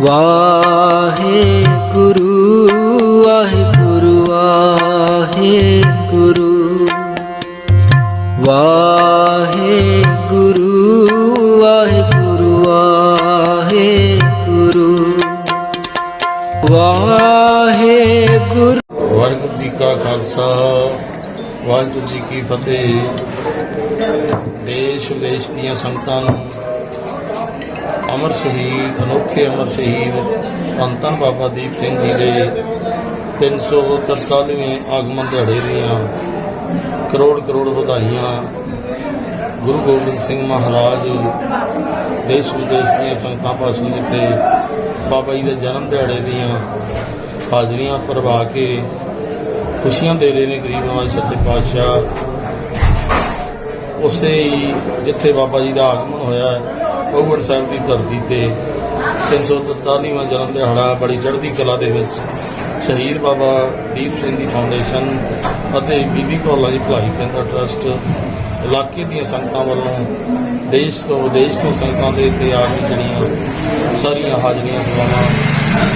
ਵਾਹੇ ਗੁਰੂ ਵਾਹੇ ਗੁਰੂ ਵਾਹੇ ਗੁਰੂ ਵਾਹੇ ਗੁਰੂ ਵਾਹੇ ਗੁਰੂ ਵਾਹੇ ਗੁਰੂ ਵਾਹੇ ਗੁਰੂ ਵਾਹਿਗੁਰੂ ਜੀ ਕਾ ਖਾਲਸਾ, ਵਾਹਿਗੁਰੂ ਜੀ ਕੀ ਫਤਿਹ। ਦੇਸ਼ ਵਿਦੇਸ਼ ਦੀਆਂ ਸੰਗਤਾਂ ਨੂੰ ਅਮਰ ਸ਼ਹੀਦ, ਅਨੋਖੇ ਅਮਰ ਸ਼ਹੀਦ ਧੰਨ ਬਾਬਾ ਦੀਪ ਸਿੰਘ ਜੀ ਦੇ 343ਵੇਂ ਆਗਮਨ ਦਿਹਾੜੇ ਦੀਆਂ ਕਰੋੜ ਕਰੋੜ ਵਧਾਈਆਂ ਗੁਰੂ ਗੋਬਿੰਦ ਸਿੰਘ ਮਹਾਰਾਜ ਦੇਸ਼ ਵਿਦੇਸ਼ ਦੀਆਂ ਸੰਗਤਾਂ ਪਾਸੋਂ ਜਿੱਥੇ ਬਾਬਾ ਜੀ ਦੇ ਜਨਮ ਦਿਹਾੜੇ ਦੀਆਂ ਹਾਜ਼ਰੀਆਂ ਭਰਵਾ ਕੇ ਖੁਸ਼ੀਆਂ ਦੇ ਰਹੇ ਨੇ ਗਰੀਬ ਨਵਾਜ਼ ਸੱਚੇ ਪਾਤਸ਼ਾਹ। ਉਸੇ ਹੀ ਜਿੱਥੇ ਬਾਬਾ ਜੀ ਦਾ ਆਗਮਨ ਹੋਇਆ ਹੈ ਭਗਵੜ ਸਾਹਿਬ ਦੀ ਧਰਤੀ ਤੇ 343ਵਾਂ ਜਨਮ ਦਿਹਾੜਾ ਬੜੀ ਚੜ੍ਹਦੀ ਕਲਾ ਦੇ ਵਿੱਚ ਸ਼ਹੀਦ ਬਾਬਾ ਦੀਪ ਸਿੰਘ ਦੀ ਫਾਊਂਡੇਸ਼ਨ ਅਤੇ ਬੀਬੀ ਕੌਲਾਂ ਦੀ ਭਲਾਈ ਕੇਂਦਰ ਟਰਸਟ ਇਲਾਕੇ ਦੀਆਂ ਸੰਗਤਾਂ ਵੱਲੋਂ ਦੇਸ਼ ਤੋਂ ਵਿਦੇਸ਼ ਤੋਂ ਸੰਗਤਾਂ ਦੇ ਇੱਥੇ ਆ ਕੇ ਜਿਹੜੀਆਂ ਸਾਰੀਆਂ ਹਾਜ਼ਰੀਆਂ ਸੇਵਾਵਾਂ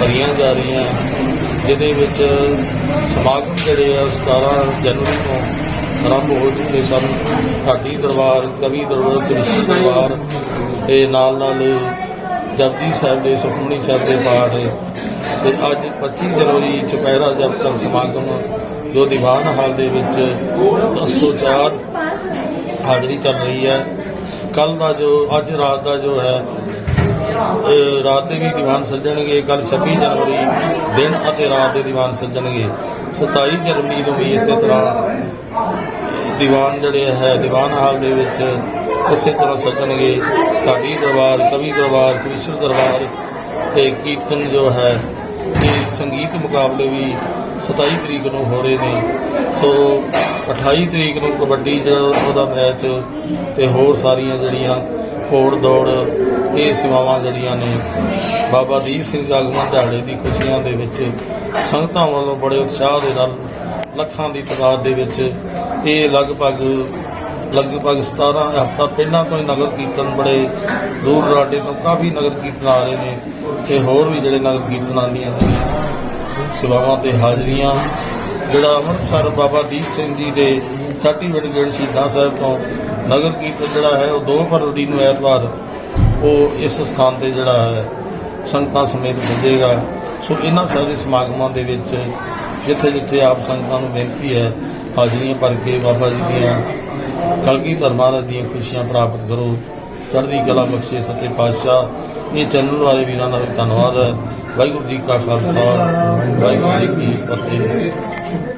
ਭਰੀਆਂ ਜਾ ਰਹੀਆਂ, ਜਿਹਦੇ ਵਿੱਚ ਸਮਾਗਮ ਜਿਹੜੇ ਆ 17 ਜਨਵਰੀ ਤੋਂ ਆਰੰਭ ਹੋ ਚੁੱਕੇ ਸਨ। ਢਾਡੀ ਦਰਬਾਰ, ਕਵੀ ਦਰਬਾਰ ਕ੍ਰਿਸ਼ੀ ਦਰਬਾਰ ਤੇ ਨਾਲ ਨਾਲ ਜਪਜੀ ਸਾਹਿਬ ਦੇ, ਸੁਖਮਨੀ ਸਾਹਿਬ ਦੇ ਪਾਠ ਤੇ ਅੱਜ 25 ਜਨਵਰੀ ਚੁਪਹਿਰਾ ਜਪ ਤੱਕ ਸਮਾਗਮ, ਜੋ ਦੀਵਾਨ ਹਾਲ ਦੇ ਵਿੱਚ 204 ਹਾਜ਼ਰੀ ਚੱਲ ਰਹੀ ਹੈ। ਕੱਲ ਦਾ ਜੋ, ਅੱਜ ਰਾਤ ਦਾ ਜੋ ਹੈ ਰਾਤ ਦੇ ਵੀ ਦੀਵਾਨ ਸੱਜਣਗੇ, ਕੱਲ 26 ਜਨਵਰੀ ਦਿਨ ਅਤੇ ਰਾਤ ਦੇ ਦੀਵਾਨ ਸੱਜਣਗੇ। 27 ਜਨਵਰੀ ਨੂੰ ਵੀ ਇਸੇ ਤਰ੍ਹਾਂ ਦੀਵਾਨ ਜਿਹੜੇ ਹੈ, ਦੀਵਾਨ ਹਾਲ ਦੇ ਵਿੱਚ ਇਸੇ ਤਰ੍ਹਾਂ ਸੱਜਣਗੇ ਢਾਡੀ ਦਰਬਾਰ, ਕਵੀ ਦਰਬਾਰ ਕ੍ਰਿਸ਼ਨ ਦਰਬਾਰ ਤੇ ਕੀਰਤਨ ਜੋ ਹੈ, ਤੇ ਸੰਗੀਤ ਮੁਕਾਬਲੇ ਵੀ 27 ਤਰੀਕ ਨੂੰ ਹੋ ਰਹੇ ਨੇ। ਸੋ 28 ਤਰੀਕ ਨੂੰ ਕਬੱਡੀ ਜਿਹੜਾ ਉਹਦਾ ਮੈਚ ਤੇ ਹੋਰ ਸਾਰੀਆਂ ਜਿਹੜੀਆਂ ਘੋੜ ਦੌੜ, ਇਹ ਸੇਵਾਵਾਂ ਜਿਹੜੀਆਂ ਨੇ, ਬਾਬਾ ਦੀਪ ਸਿੰਘ ਦੇ ਆਗਮਨ ਦਿਹਾੜੇ ਦੀ ਖੁਸ਼ੀਆਂ ਦੇ ਵਿੱਚ ਸੰਗਤਾਂ ਵੱਲੋਂ ਬੜੇ ਉਤਸ਼ਾਹ ਦੇ ਨਾਲ ਲੱਖਾਂ ਦੀ ਤਾਦਾਦ ਦੇ ਵਿੱਚ ਇਹ ਲਗਭਗ ਲਗਭਗ 17 ਹਫ਼ਤਾ ਪਹਿਲਾਂ ਤੋਂ ਹੀ ਨਗਰ ਕੀਰਤਨ ਬੜੇ ਦੂਰ ਦਰਾਡੇ ਤੋਂ ਕਾਫੀ ਨਗਰ ਕੀਰਤਨ ਆ ਰਹੇ ਨੇ ਤੇ ਹੋਰ ਵੀ ਜਿਹੜੇ ਨਗਰ ਕੀਰਤਨ ਆਉਂਦੀਆਂ ਨੇ। ਸੇਵਾਵਾਂ ਤੇ ਹਾਜ਼ਰੀਆਂ, ਜਿਹੜਾ ਅੰਮ੍ਰਿਤਸਰ ਬਾਬਾ ਦੀਪ ਸਿੰਘ ਜੀ ਦੇ ਸਰਟੀਫਿਕੇਟ ਗੇਟ ਸ਼ਹੀਦਾਂ ਸਾਹਿਬ ਤੋਂ ਨਗਰ ਕੀਰਤਨ ਜਿਹੜਾ ਹੈ, ਉਹ 2 ਫਰਵਰੀ ਨੂੰ ਐਤਵਾਰ ਉਹ ਇਸ ਸਥਾਨ ਤੇ ਜਿਹੜਾ ਹੈ, ਸੰਗਤਾਂ ਸਮੇਤ ਪੁੱਜੇਗਾ। ਸੋ ਇਹਨਾਂ ਸਾਰੇ ਸਮਾਗਮਾਂ ਦੇ ਵਿੱਚ ਜਿੱਥੇ ਜਿੱਥੇ ਆਪ ਸੰਗਤਾਂ ਨੂੰ ਬੇਨਤੀ ਹੈ, ਹਾਜ਼ਰੀਆਂ ਭਰ ਕੇ ਬਾਬਾ ਜੀ ਦੀਆਂ ਕਲਗੀ ਧਰਮਾਂ ਦੀਆਂ ਖੁਸ਼ੀਆਂ ਪ੍ਰਾਪਤ ਕਰੋ। ਚੜ੍ਹਦੀ ਕਲਾ ਬਖਸ਼ੇ ਸੱਚੇ ਪਾਤਸ਼ਾਹ, ਇਹ ਚੈਨਲ ਵਾਲੇ ਵੀਰਾਂ ਦਾ ਵੀ ਧੰਨਵਾਦ ਹੈ। ਵਾਹਿਗੁਰੂ ਜੀ ਕਾ ਖਾਲਸਾ, ਵਾਹਿਗੁਰੂ ਜੀ ਕੀ ਫਤਿਹ।